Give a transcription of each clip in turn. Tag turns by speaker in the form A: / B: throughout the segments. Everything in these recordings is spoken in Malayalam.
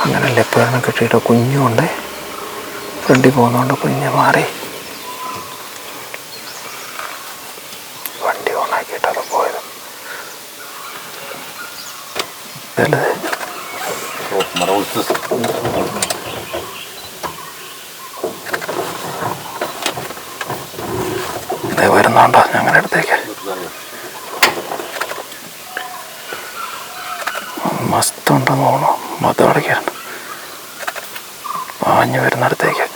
A: അങ്ങനെ ലെപ്പേറിനെ കിട്ടിയിട്ട് കുഞ്ഞുണ്ട് ഫ്രണ്ടിൽ പോകുന്നതുകൊണ്ട് കുഞ്ഞ് മാറി. വണ്ടി ഓണാക്കിയിട്ടാണ് പോയത്. വരുന്നുണ്ടോ? ഞങ്ങളുടെ അടുത്തേക്ക് മസ്തുണ്ടെന്ന് തോന്നുന്നു മൊത്തം അടയ്ക്കാൻ. പാഞ്ഞു വരുന്നിടത്തേക്ക്.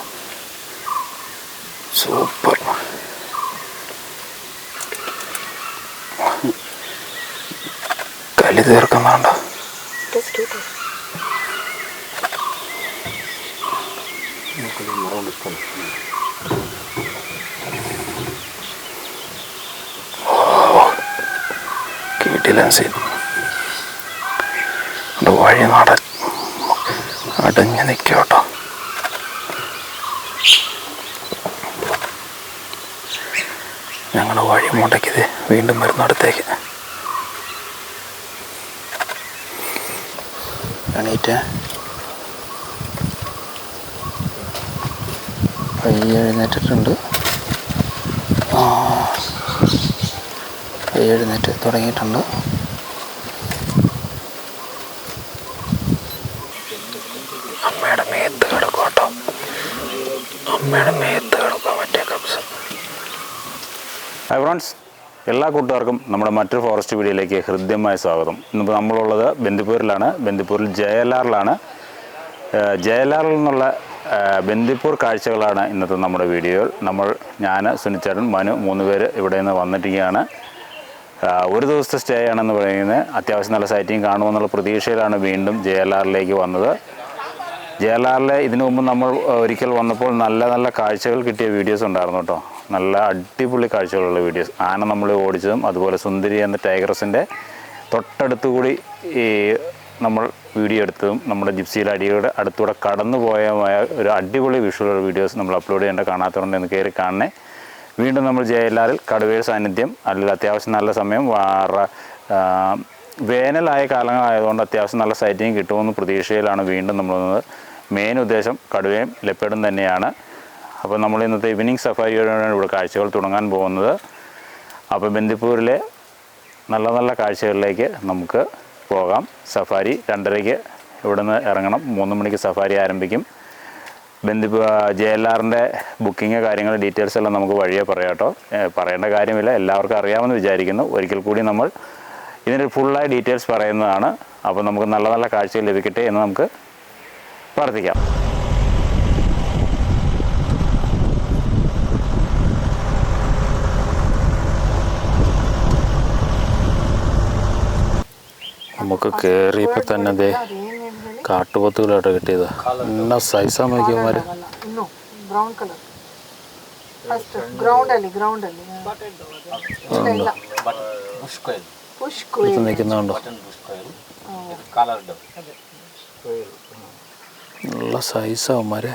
A: സൂപ്പർ. കലി തീർക്കുന്നുണ്ടോ? കിടിലൻ സീൻ വഴി നട അടഞ്ഞു നിൽക്കും മുടക്കിയത്. വീണ്ടും വരുന്നിടത്തേക്ക് എണീറ്റ്. പയ്യെ എഴുന്നേറ്റിട്ടുണ്ട്. പയ്യെ എഴുന്നേറ്റ് തുടങ്ങിയിട്ടുണ്ട് അമ്മയുടെ മേത്ത് കിടക്കും കേട്ടോ അമ്മയുടെ മേത്ത് കിടക്കുക മറ്റേ കപ്സ്
B: ഹായ് ഫ്രണ്ട്സ് എല്ലാ കൂട്ടുകാർക്കും നമ്മുടെ മറ്റൊരു ഫോറസ്റ്റ് വീഡിയോയിലേക്ക് ഹൃദ്യമായ സ്വാഗതം. ഇന്നിപ്പോൾ നമ്മളുള്ളത് ബന്ദിപ്പൂരിലാണ്. ബന്ദിപ്പൂരിൽ ജയലാറിലാണ്. ജയലാറിൽ നിന്നുള്ള ബന്ദിപ്പൂർ കാഴ്ചകളാണ് ഇന്നത്തെ നമ്മുടെ വീഡിയോയിൽ നമ്മൾ ഞാൻ സുനിച്ചേട്ടൻ മനു മൂന്ന് പേര് ഇവിടെ നിന്ന് വന്നിരിക്കുകയാണ്. ഒരു ദിവസത്തെ സ്റ്റേ ആണെന്ന് പറയുന്നത് അത്യാവശ്യം നല്ല സൈറ്റിങ് കാണുമെന്നുള്ള പ്രതീക്ഷയിലാണ് വീണ്ടും ജയലാറിലേക്ക് വന്നത്. ജയലാറിലെ ഇതിനു മുമ്പ് നമ്മൾ ഒരിക്കൽ വന്നപ്പോൾ നല്ല നല്ല കാഴ്ചകൾ കിട്ടിയ വീഡിയോസ് ഉണ്ടായിരുന്നു കേട്ടോ. നല്ല അടിപൊളി കാഴ്ചകളുള്ള വീഡിയോസ് ആന നമ്മൾ ഓടിച്ചതും അതുപോലെ സുന്ദരി എന്ന ടൈഗറസിന്റെ തൊട്ടടുത്തു കൂടി ഈ നമ്മൾ വീഡിയോ എടുത്തതും നമ്മുടെ ജിപ്സിയിലെ അടിയുടെ അടുത്തൂടെ കടന്നു പോയമായ ഒരു അടിപൊളി വിഷ്വൽ വീഡിയോസ് നമ്മൾ അപ്ലോഡ് ചെയ്യേണ്ട കാണാത്തതുകൊണ്ട് എന്ന് കയറി കാണണേ. വീണ്ടും നമ്മൾ ജയലാറിൽ കടുവയുടെ സാന്നിധ്യം അല്ലെങ്കിൽ അത്യാവശ്യം നല്ല സമയം വേറെ വേനലായ കാലങ്ങളായതുകൊണ്ട് അത്യാവശ്യം നല്ല സൈറ്റിങ് കിട്ടുമെന്ന് പ്രതീക്ഷയിലാണ് വീണ്ടും നമ്മൾ മെയിൻ ഉദ്ദേശം കടുവയും ലെപ്പേഡും തന്നെയാണ്. അപ്പോൾ നമ്മൾ ഇന്നത്തെ ഈവനിങ് സഫാരിയോടാണ് ഇവിടെ കാഴ്ചകൾ തുടങ്ങാൻ പോകുന്നത്. അപ്പോൾ ബന്ദിപ്പൂരിലെ നല്ല നല്ല കാഴ്ചകളിലേക്ക് നമുക്ക് പോകാം. സഫാരി രണ്ടരയ്ക്ക് ഇവിടുന്ന് ഇറങ്ങണം. മൂന്ന് മണിക്ക് സഫാരി ആരംഭിക്കും. ബന്ധിപ്പ് ജെ എൽ ആറിന്റെ ബുക്കിങ് കാര്യങ്ങൾ ഡീറ്റെയിൽസ് എല്ലാം നമുക്ക് വഴിയെ പറയാം കേട്ടോ. പറയേണ്ട കാര്യമില്ല. എല്ലാവർക്കും അറിയാമെന്ന് വിചാരിക്കുന്നു. ഒരിക്കൽ കൂടി നമ്മൾ ഇതിന്റെ ഫുള്ളായ ഡീറ്റെയിൽസ് പറയുന്നതാണ്. അപ്പോൾ നമുക്ക് നല്ല നല്ല കാഴ്ചകൾ ലഭിക്കട്ടെ എന്ന് നമുക്ക് പ്രാർത്ഥിക്കാം. നമുക്ക് കയറിയപ്പോൾ തന്നെ അതേ കാട്ടുപോത്തുകളായിട്ട് കിട്ടിയത്. എന്നാ സൈസാ നോക്കിയമാര് നിൽക്കുന്നുണ്ടോ? നല്ല സൈസാവുമാരെ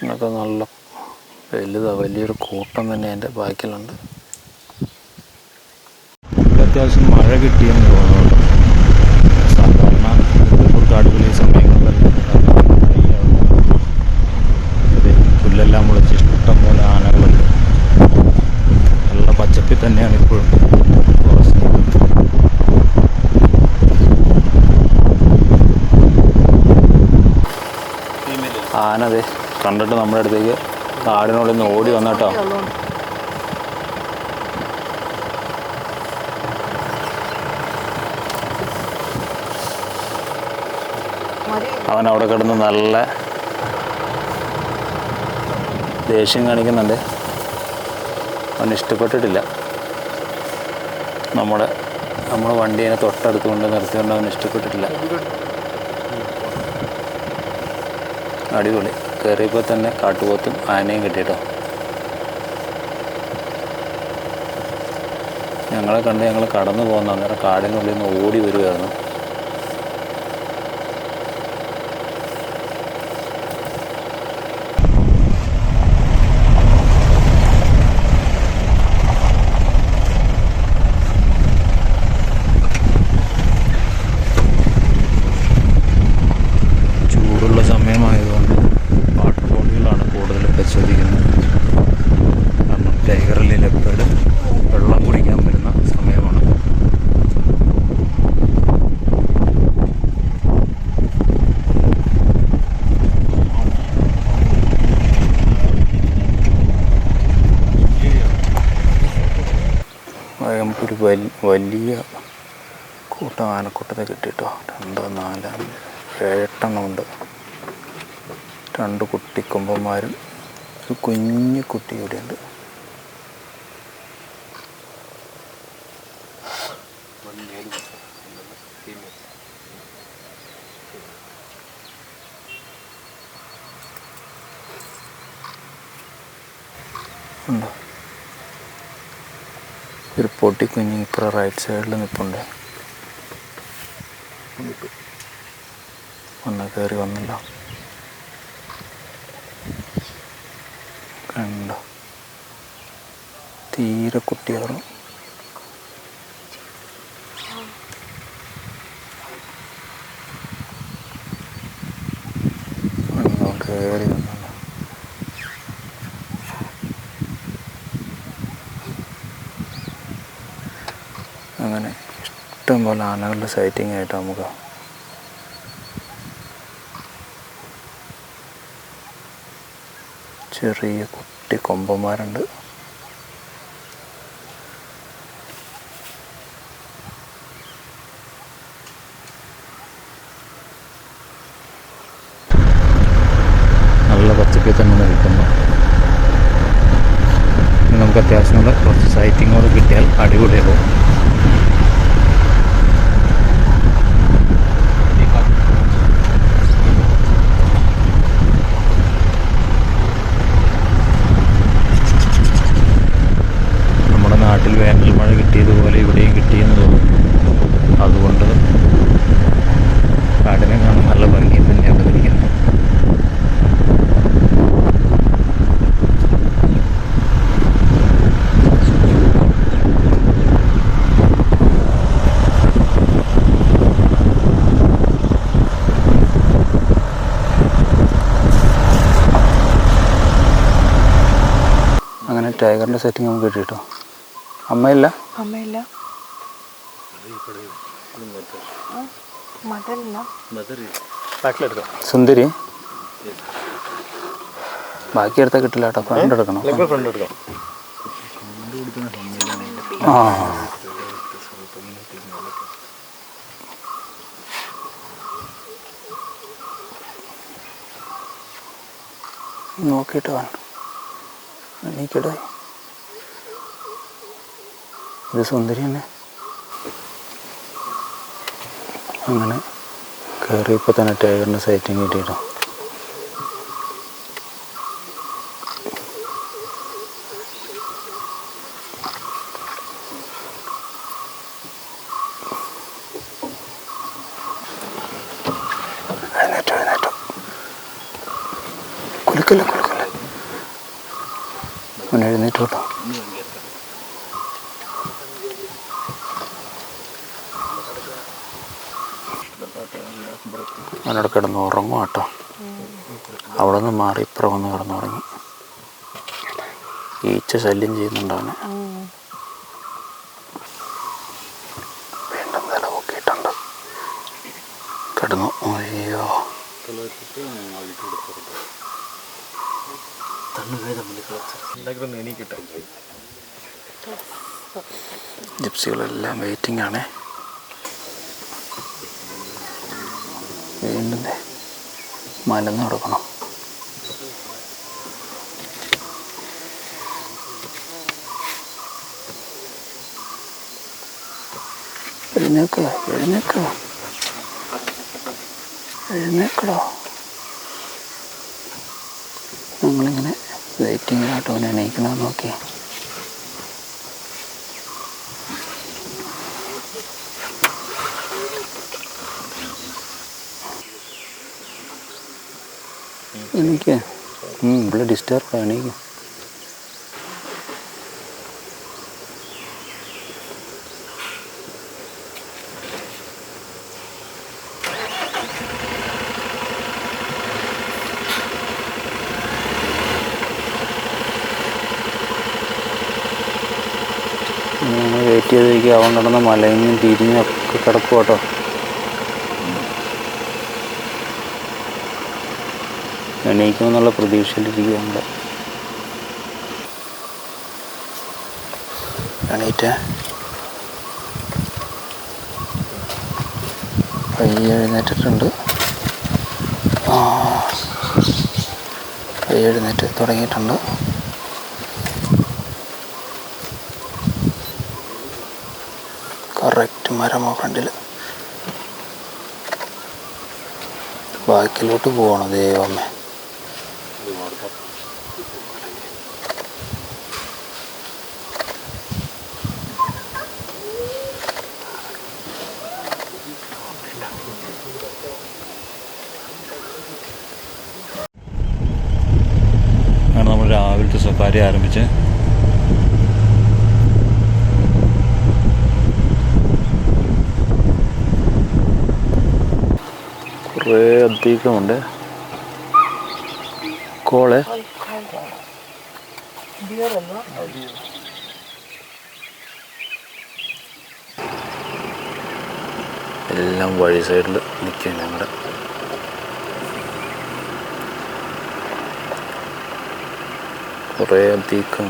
B: എന്നൊക്കെ നല്ല വലുതാണ് വലിയൊരു കൂട്ടം തന്നെ എന്റെ ബാക്കിലുണ്ട്. അത്യാവശ്യം മഴ കിട്ടിയെന്ന് തോന്നുന്നുണ്ട് കാടുകളിൽ സമയങ്ങളിലെ പുല്ലെല്ലാം മുളച്ച് ഇഷ്ടം പോലെ ആനകളുണ്ട്. നല്ല പച്ചപ്പിൽ തന്നെയാണ് ഇപ്പോഴും ആന ആനതെ കണ്ടിട്ട് നമ്മുടെ അടുത്തേക്ക് കാടിനുള്ളിൽ നിന്ന് ഓടി വന്നട്ടോ. അവൻ അവിടെ കിടന്ന് നല്ല ദേഷ്യം കാണിക്കുന്നുണ്ട്. അവൻ ഇഷ്ടപ്പെട്ടിട്ടില്ല. നമ്മുടെ നമ്മൾ വണ്ടിയെ തൊട്ടടുത്ത് കൊണ്ട് നിർത്തിക്കൊണ്ട് അവൻ ഇഷ്ടപ്പെട്ടിട്ടില്ല. അടിപൊളി. കയറിയപ്പോൾ തന്നെ കാട്ടുപോത്തും ആനയും കിട്ടിയിട്ടോ ഞങ്ങളെ കണ്ട് ഞങ്ങൾ കടന്നു പോകുന്ന അന്നേരം കാടിനുള്ളിൽ നിന്ന് ഓടി വരുമായിരുന്നു
C: വലിയ കൂട്ടം ആനക്കൂട്ടത്തെ കിട്ടിട്ടോ രണ്ട് നാല് അഞ്ച് ഏഴെട്ടെണ്ണം ഉണ്ട് രണ്ട് കുട്ടിക്കൊമ്പന്മാരും ഒരു കുഞ്ഞു കുട്ടി ഇവിടെയുണ്ട് ഉണ്ടോ? ഒരു പൊട്ടിക്കുഞ്ഞ് ഇപ്പുറം റൈറ്റ് സൈഡിൽ നിൽപ്പുണ്ട് ഒന്ന് കയറി വന്നല്ലോ കണ്ടോ കുട്ടിയാറും കണ്ടോ കയറി വന്നല്ലോ അങ്ങനെ ഇഷ്ടംപോലെ ആനകളുടെ സൈറ്റിംഗ് ആയിട്ട് നമുക്ക്. ചെറിയ കുട്ടി കൊമ്പന്മാരുണ്ട് നല്ല പച്ചപ്പിൽ തന്നെ നിൽക്കുന്നു ഇനി നമുക്ക് അത്യാവശ്യമുള്ള കുറച്ച് സൈറ്റിങ്ങോട് കിട്ടിയാൽ അടിപൊളിയാവും നമ്മുടെ നാട്ടിൽ വേനൽ മഴ കിട്ടിയതുപോലെ ഇവിടെയും കിട്ടിയെന്ന് തോന്നുന്നു അതുകൊണ്ട് കാടിനെ കാണാൻ നല്ല ഭംഗി തന്നെയാണ് ഇരിക്കുന്നത് ടൈഗറിന്റെ സെറ്റിംഗ് നമുക്ക് കിട്ടിട്ടോ അമ്മയില്ല?
A: അമ്മയില്ല.
C: സുന്ദരി? ബാക്കി എടുത്താൽ കിട്ടില്ല കേട്ടോ ഫ്രണ്ട് എടുക്കണം. ആ. നോക്കിയിട്ട് വേണം. എണീക്കടേ ഇത് സുന്ദരി തന്നെ അങ്ങനെ കയറിയപ്പോൾ തന്നെ ടൈഗറിന്റെ സൈറ്റിങ് കിട്ടിയിട്ടോ എഴുന്നേറ്റോ എഴുന്നേറ്റോ കുലുക്കല്ല കുലുക്കല്ല അവൻ എഴുന്നേറ്റു കേട്ടോ അവനോട് കിടന്ന് ഉറങ്ങും കേട്ടോ. അവിടെ നിന്ന് മാറി ഇപ്പുറം വന്ന് കിടന്നുറങ്ങി. ഈച്ച ശല്യം ചെയ്യുന്നുണ്ട് അവനെ വീണ്ടും നില പൊക്കിയിട്ടുണ്ട്. കിടന്നു. അയ്യോ. ജിപ്സികളെല്ലാം വെയിറ്റിംഗ് ആണ്. വീണ്ടും മലന്ന് കൊടുക്കണം. എഴുന്നേക്ക എഴുന്നേക്ക എഴുന്നേക്കടോ ഞങ്ങളിങ്ങനെ വെയിറ്റിങ്ങിലാട്ടോ എണീക്കണമെന്ന് നോക്കി എനിക്ക്. ഇവിടെ ഡിസ്റ്റർബ് എണീക്കും ഞങ്ങൾ വെയിറ്റ് ചെയ്തിരിക്കുക അവൻ കിടന്ന് മലയിങ്ങും തിരിഞ്ഞൊക്കെ കിടക്കും കേട്ടോ എണീക്കുമെന്നുള്ള പ്രതീക്ഷയിലിരിക്കുക നമ്മൾ എണീറ്റേ. പയ്യെ എഴുന്നേറ്റിട്ടുണ്ട്. പയ്യെ എഴുന്നേറ്റ് തുടങ്ങിയിട്ടുണ്ട്. കറക്റ്റ് മരമോ ഫ്രണ്ടിൽ ബാക്കിലോട്ട് പോകണം ദൈവമേ.
A: ആരംഭിച്ച്? കുറേ അധികമുണ്ട്.
D: കോൾ.
A: എല്ലാം വഴി സൈഡിൽ നിൽക്കും ഞങ്ങളുടെ കുറേ അധികം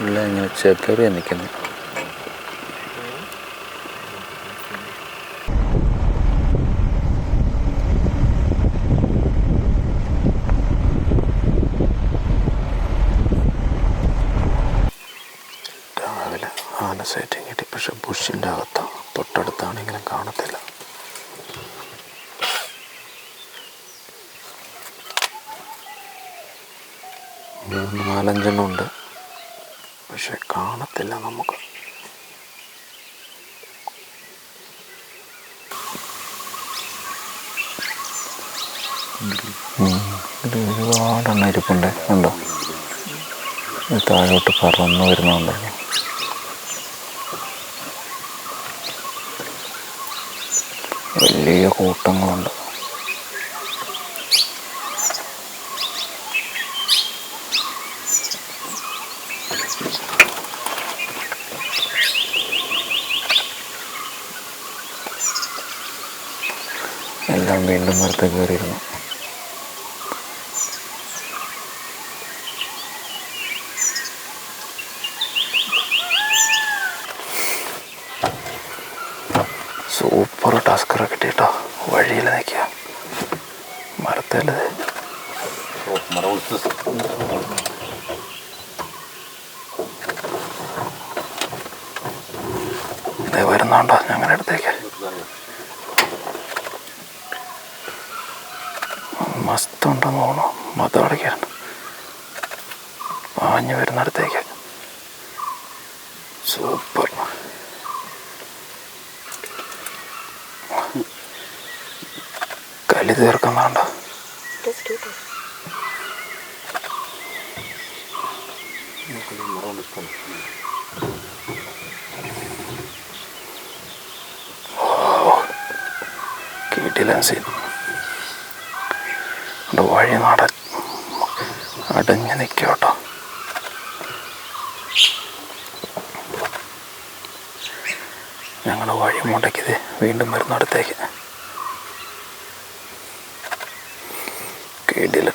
A: എല്ലാം ഇങ്ങനെ ചെതറിയ നിൽക്കുന്നു
C: രാവിലെ ആന സൈറ്റിങ് കിട്ടി പക്ഷെ ബുഷിന്റെ അകത്ത് തൊട്ടടുത്താണെങ്കിലും കാണത്തില്ല മൂന്ന് നാലഞ്ചെണ്ണം ഉണ്ട്. പക്ഷെ കാണത്തില്ല നമുക്ക്. ഒരുപാടെണ്ണം ഇരിപ്പുണ്ട്. ഇത് താഴോട്ട് പറന്ന് വരുന്നുണ്ടല്ലോ വലിയ കൂട്ടങ്ങളുണ്ട് എല്ലാം വീണ്ടും മരത്തെ കയറിയിരുന്നു. സൂപ്പർ ടാസ്കർ കിട്ടിയിട്ടോ. വഴിയിൽ നിൽക്കുക. മരത്തേലത്. വരുന്നുണ്ടോ? ഞങ്ങളുടെ അടുത്തേക്ക് മസ്ത് ഉണ്ടെന്ന് തോന്നുന്നു. മത അടയ്ക്കാൻ പാഞ്ഞു വരുന്നിടത്തേക്ക്. സൂപ്പർ. കലി തീർക്കുന്നുണ്ടോ കിട്ടില്ല സീൻ വഴി നട അടഞ്ഞ് നിൽക്കോട്ടോ. കേട്ടോ ഞങ്ങൾ വഴി മുടക്കിയത് വീണ്ടും വരുന്നിടത്തേക്ക്. കേടില്ല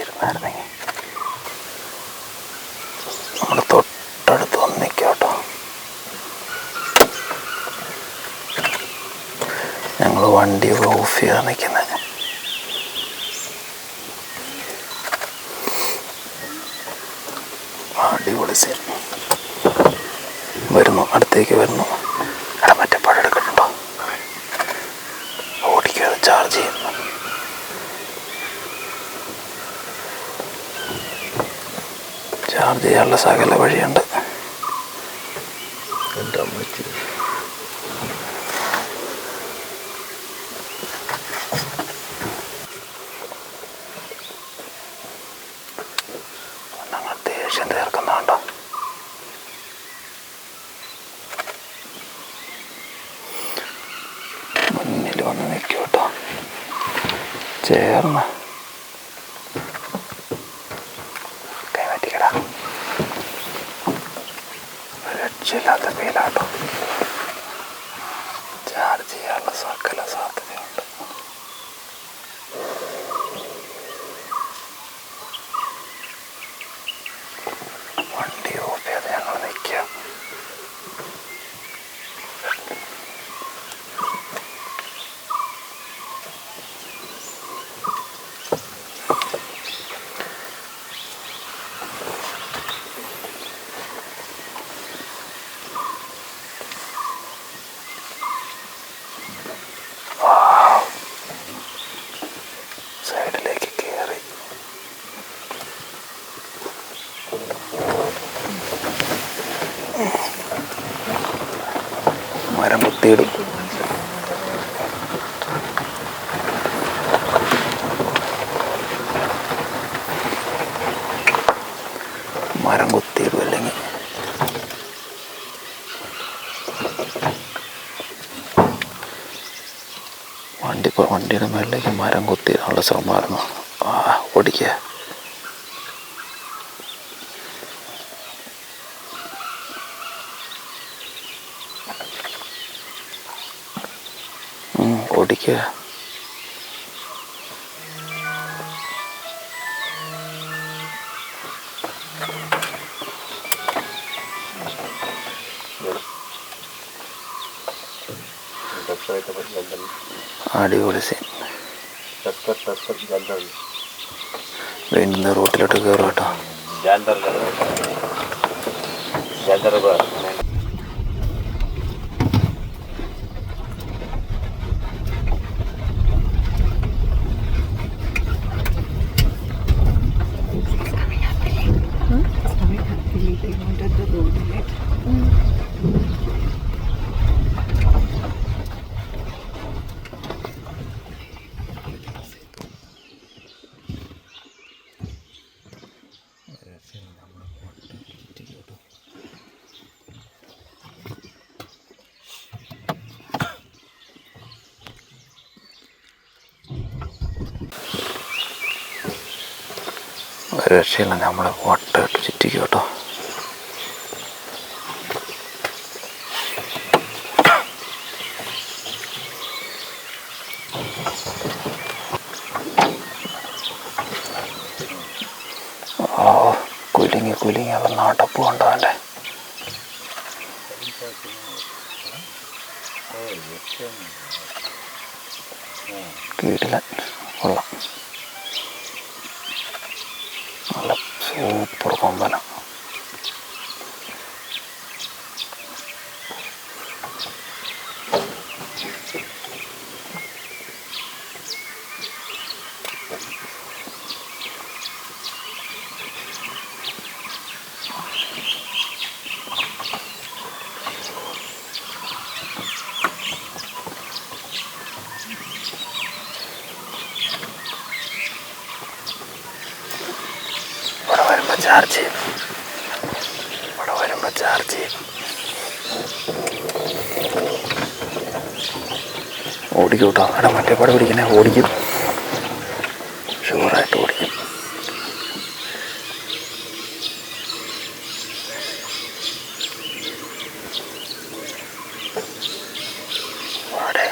C: ഇരുന്നായിരുന്നെങ്കിൽ നമ്മൾ തൊട്ടടുത്ത് വന്ന് നിൽക്കുക കേട്ടോ ഞങ്ങൾ വണ്ടി ഓഫ് ചെയ്താൽ നിൽക്കുന്നത് അടിപൊളി സീൻ വരുന്നു അടുത്തേക്ക് വരുന്നു എടാ മറ്റേ പഴം എടുക്കണുണ്ടോ ഓടിക്കാതെ ചാർജ് ചെയ്യുന്നു ചാർജ് ചെയ്യാനുള്ള സകല വഴിയുണ്ട് ഞങ്ങൾ അടിപൊളി സീൻ വീണ്ടും റോട്ടിലോട്ട് കയറും കേട്ടോ ഒരു രക്ഷയില്ല. നമ്മൾ വട്ടമിട്ട് ചുറ്റിക്കും കേട്ടോ ഓ കുലുങ്ങി കുലുങ്ങി അവൻ നാട്ടപ്പ് കണ്ടോ അവന്റെ കീടില്ല കൊള്ളാം നല്ല സൂപ്പർ കൊമ്പന ഇവിടെ വരുമ്പോൾ ചാർജ് ചെയ്യും. ഇവിടെ വരുമ്പോൾ ചാർജ് ചെയ്യും. ഓടിക്കൂട്ടോ കേട്ടോ എടാ മറ്റേ പടം പിടിക്കണേ. ഓടിക്കും ഷുവറായിട്ട് ഓടിക്കും വാടേ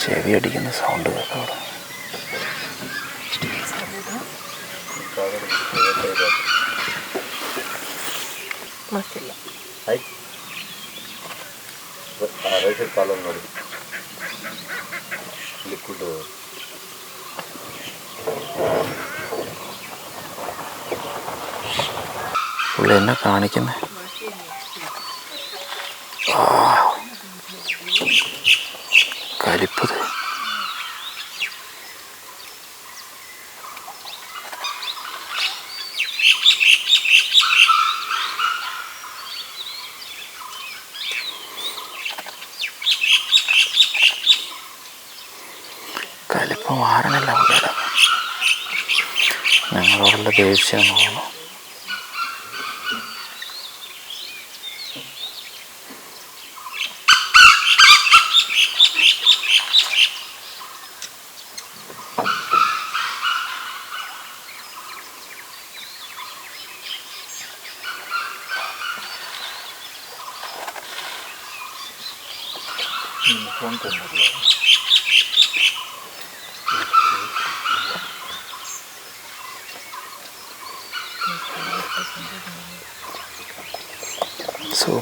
C: ചെവി അടിക്കുന്ന സൗണ്ട് കേട്ടോ
B: ലിക്വിഡ്
C: പുള്ളി എന്നെ കാണിക്കുന്നേ. ആ. ഞങ്ങളോടുള്ള ദേഷ്യം തോന്നുന്നു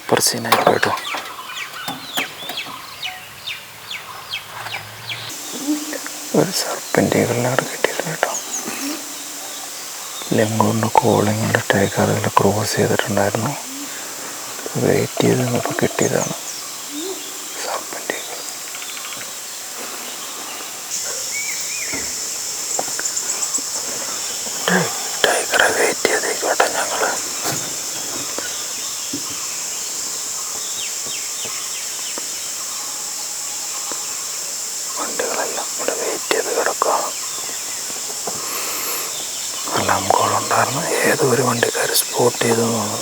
C: സൂപ്പർ സീനായി കേട്ടോ. ഒരു സർപ്പന്റെ ഇവിടെ കിട്ടിയിട്ടുണ്ട് കേട്ടോ. ലെങ്കോണ്ട് കോളിങ്ങളുടെ ടൈഗറുകൾ ക്രോസ് ചെയ്തിട്ടുണ്ടായിരുന്നു. വെയിറ്റ് ചെയ്ത് നിന്നപ്പോൾ കിട്ടിയതാണ്. ടൈഗറെ വെയിറ്റ് ചെയ്തേക്കോട്ടെ ഞങ്ങൾ ഏതോ ഒരു വണ്ടിക്കാർ സ്പോട്ട് ചെയ്തു തോന്നുന്നു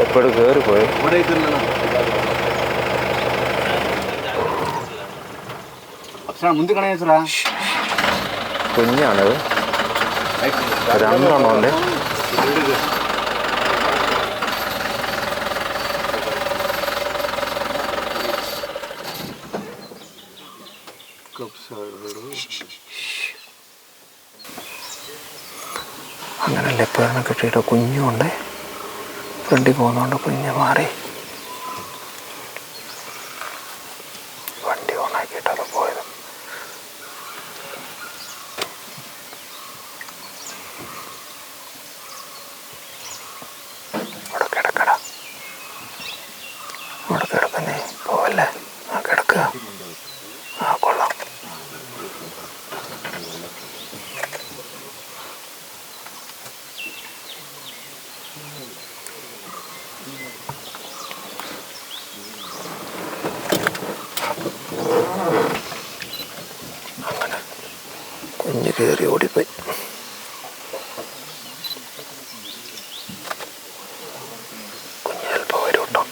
C: എപ്പോഴും കയറി പോയി കുഞ്ഞാണത് രണ്ടെണ്ണം ഉണ്ട് കിട്ടിയിട്ട് കുഞ്ഞുണ്ട്. ഫ്രണ്ടിൽ പോകുന്നതുകൊണ്ട് കുഞ്ഞ് മാറി വണ്ടി ഓണാക്കിയിട്ടത് പോയത് ഇവിടെ കിടക്കട ഇവിടെ കിടക്കുന്നേ പോവല്ലേ ആ കിടക്കുക ആ കൊള്ളാം അങ്ങനെ കുഞ്ഞ് കയറി ഓടിപ്പോയി കുഞ്ഞ് ചിലപ്പോൾ വരും കേട്ടോ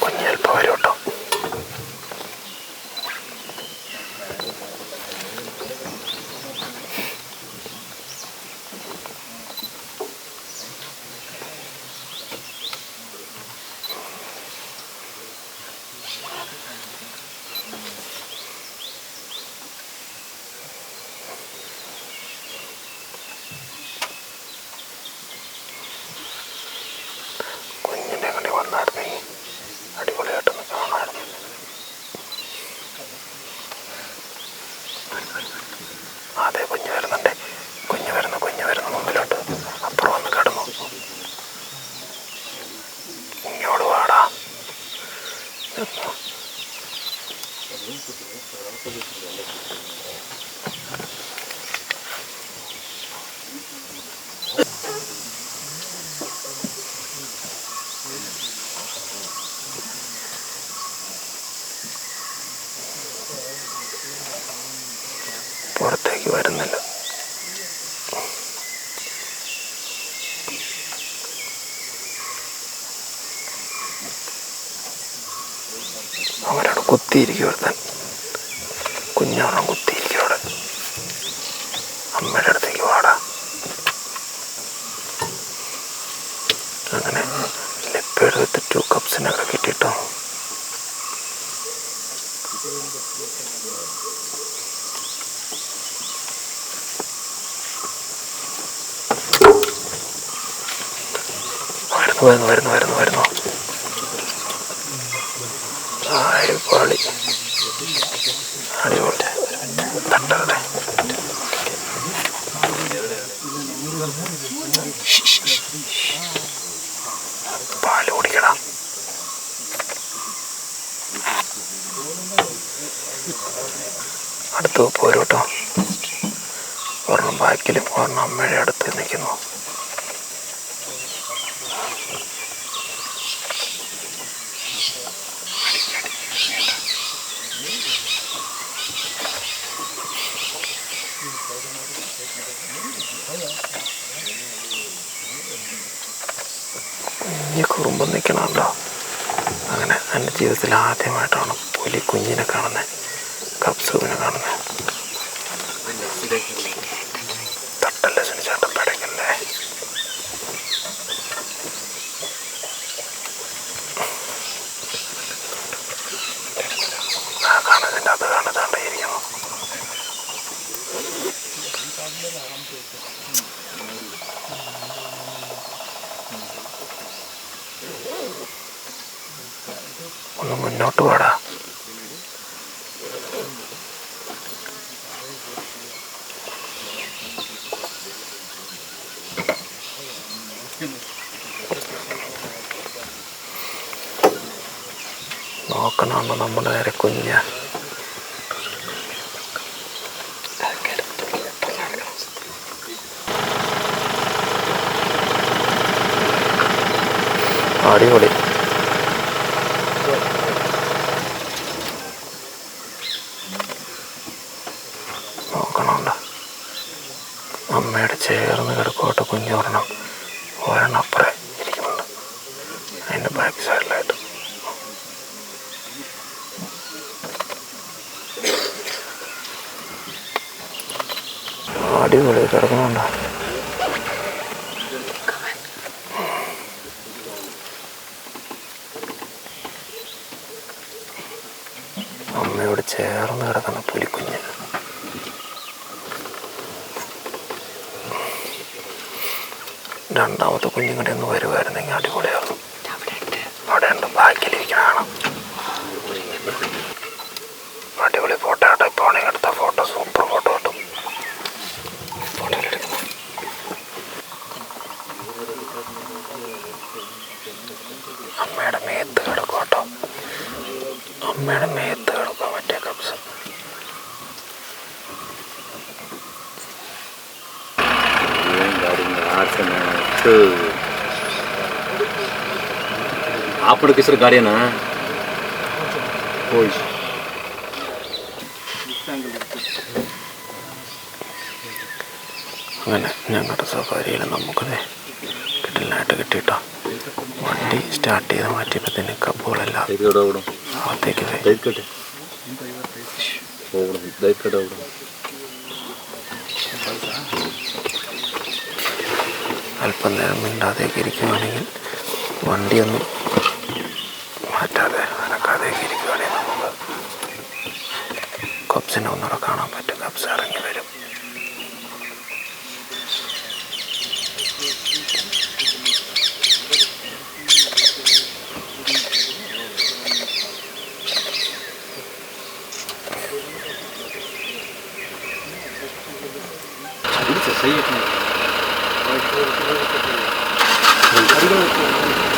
C: കുഞ്ഞ് ചിലപ്പോൾ വരും കേട്ടോ കുഞ്ഞിന്റെ കളി വന്നായിരുന്നെങ്കിൽ അടിപൊളിയായിട്ടൊന്ന് കാണാമായിരുന്നു അതെ കുഞ്ഞ് വരുന്നുണ്ട് കുഞ്ഞ് വരുന്നു കുഞ്ഞ് വരുന്നു മുമ്പിലോട്ട് അപ്പുറം വന്ന് കിടന്നു ഇങ്ങോട്ട് വാടാ പുറത്തേക്ക് വരുന്നില്ല. അവരവിടെ കുത്തിയിരിക്കും ഒരുത്തൻ കുത്തിയിരിക്കുവിടെ അമ്മയുടെ അടുത്തേക്ക് വാടാ. അങ്ങനെ ലിപ്പെടുത്ത് ടു കപ്സിനൊക്കെ കിട്ടിട്ടോ. വരുന്നു വരുന്നു വരുന്നു വരുന്നു. അടിപൊളി. അടിപൊളി. പാൽ കുടിക്കണം. അടുത്ത് പോരോട്ടോ. ഒരെണ്ണം ബാക്കിലും ഒരെണ്ണം അമ്മയുടെ അടുത്ത് നിൽക്കുന്നു കുഞ്ഞ് കുറുമ്പം നിൽക്കണമല്ലോ. അങ്ങനെ എന്റെ ജീവിതത്തിൽ ആദ്യമായിട്ടാണ് പുലി കുഞ്ഞിനെ കാണുന്നത് കപ്സൂവിനെ കാണുന്നത് തട്ടല്ലേ സുനിച്ചേട്ടൻ പിടയ്ക്കല്ലേ ആ കാണുന്നതിന്റെ അത് കാണുന്നതാണ്ടിരിക്കുന്നു ഒന്ന് മുന്നോട്ട് പാടാ. നോക്കണമെന്ന് നമ്മുടെ നേരെ കുഞ്ഞ. അടിപൊളി. അടിപൊളി കിടക്കണുണ്ടോ അമ്മയോട് ചേർന്ന് കിടക്കുന്ന പുലിക്കുഞ്ഞ്. രണ്ടാമത്തെ കുഞ്ഞും കൂടി ഒന്ന് വരുമായിരുന്നെങ്കിൽ അടിപൊളിയായിരുന്നു. അവിടെ ഉണ്ട്. ബാക്കിലിരിക്കണതാണ് അടിപൊളി ഫോട്ടോ കേട്ടോ ഇപ്പോൾ ആണെങ്കിൽ എടുത്ത ഫോട്ടോ സൂപ്പർ ഫോട്ടോ കിട്ടും ഫോട്ടോയിലെടുക്കുന്നു അമ്മയുടെ മേത്ത് കിടക്കും കേട്ടോ അമ്മയുടെ മേത്ത് കിടക്കാൻ പറ്റിയ
A: കബ്സ. ಆಪಡ ಕಿಸರ ಗಾಡಿಯನ ಹೋಯ್
C: അങ്ങനെ ഞങ്ങളുടെ സഫാരിയിൽ നമുക്കത് കിട്ടലിനായിട്ട് കിട്ടിയിട്ടോ? വണ്ടി സ്റ്റാർട്ട് ചെയ്ത് മാറ്റിയപ്പോൾ തന്നെ കബോളല്ല അകത്തേക്ക് അല്പം നേരം മിണ്ടാതേക്ക് ഇരിക്കുകയാണെങ്കിൽ വണ്ടിയൊന്നും മാറ്റാതെ അനക്കാതേക്ക് ഇരിക്കുകയാണെങ്കിൽ കപ്സിനെ ഒന്നുകൂടെ കാണാൻ പറ്റും. കപ്സ് ഇറങ്ങി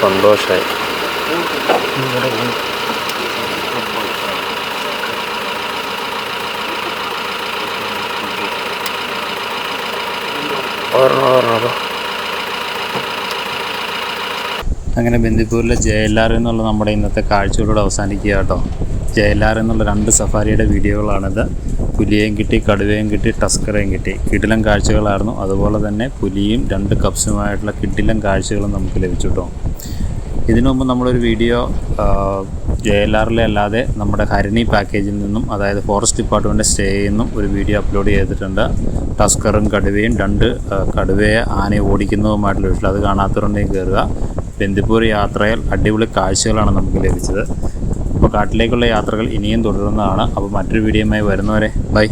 C: സന്തോഷമായി
B: അങ്ങനെ ബന്ദിപ്പൂരിലെ ജെ എൽ ആർ എന്നുള്ള നമ്മുടെ ഇന്നത്തെ കാഴ്ചകളോട് അവസാനിക്കുക കേട്ടോ ജെ എൽ ആർ എന്നുള്ള രണ്ട് സഫാരിയുടെ വീഡിയോകളാണിത്. പുലിയേയും കിട്ടി കടുവയും കിട്ടി ടസ്കറയും കിട്ടി. കിടിലം കാഴ്ചകളായിരുന്നു. അതുപോലെ തന്നെ പുലിയും രണ്ട് കപ്സുമായിട്ടുള്ള കിടിലം കാഴ്ചകളും നമുക്ക് ലഭിച്ചു കേട്ടോ ഇതിനു മുമ്പ് നമ്മളൊരു വീഡിയോ ജെ എൽ ആറിലെ അല്ലാതെ നമ്മുടെ ഹരിണി പാക്കേജിൽ നിന്നും അതായത് ഫോറസ്റ്റ് ഡിപ്പാർട്ട്മെന്റ് സ്റ്റേ നിന്നും ഒരു വീഡിയോ അപ്ലോഡ് ചെയ്തിട്ടുണ്ട്. ടസ്കറും കടുവയും രണ്ട് കടുവയെ ആനയെ ഓടിക്കുന്നതുമായിട്ടുള്ള വീട്ടിൽ അത് കാണാത്തവരുണ്ടെങ്കിൽ കയറുക ബന്ദിപ്പൂർ യാത്രയിൽ അടിപൊളി കാഴ്ചകളാണ് നമുക്ക് ലഭിച്ചത്. അപ്പോൾ കാട്ടിലേക്കുള്ള യാത്രകൾ ഇനിയും തുടരുന്നതാണ്. അപ്പോൾ മറ്റൊരു വീഡിയോയുമായി വരുന്നവരെ ബൈ